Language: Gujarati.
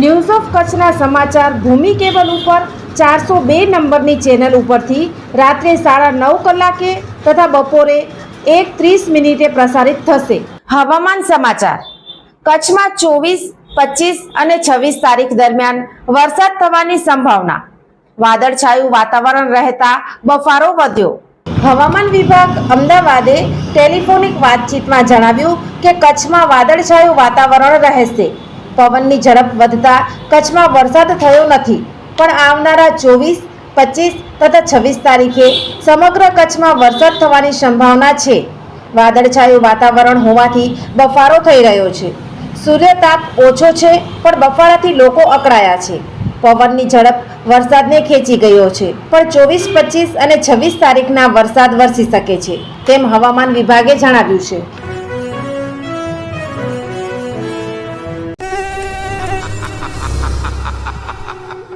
news of કચ્છના સમાચાર ભૂમિ કેબલ ઉપર ચારસો બે નંબરની ચેનલ ઉપરથી રાત્રે સાડા નવ કલાકે તથા બપોરે એક ત્રીસ મિનિટે પ્રસારિત થશે. હવામાન સમાચાર. કચ્છમાં ચોવીસ, પચીસ અને છવ્વીસ તારીખ દરમિયાન વરસાદ થવાની સંભાવના. વાદળછાયું વાતાવરણ રહેતા બફારો વધ્યો. હવામાન વિભાગ અમદાવાદે ટેલિફોનિક વાતચીતમાં જણાવ્યું કે કચ્છમાં વાદળછાયું વાતાવરણ રહેશે. પવનની ઝડપ વધતા કચ્છમાં વરસાદ થયો નથી. પણ આવનારા ચોવીસ, પચીસ તથા છવ્વીસ તારીખે સમગ્ર કચ્છમાં વરસાદ થવાની સંભાવના છે. વાદળછાયું વાતાવરણ હોવાથી બફારો થઈ રહ્યો છે. સૂર્યતાપ ઓછો છે, પણ બફારાથી લોકો અકળાયા છે. પવનની ઝડપ વરસાદને ખેંચી ગયો છે, પણ ચોવીસ, પચીસ અને છવ્વીસ તારીખના વરસાદ વરસી શકે છે. તેમ હવામાન વિભાગે જણાવ્યું છે.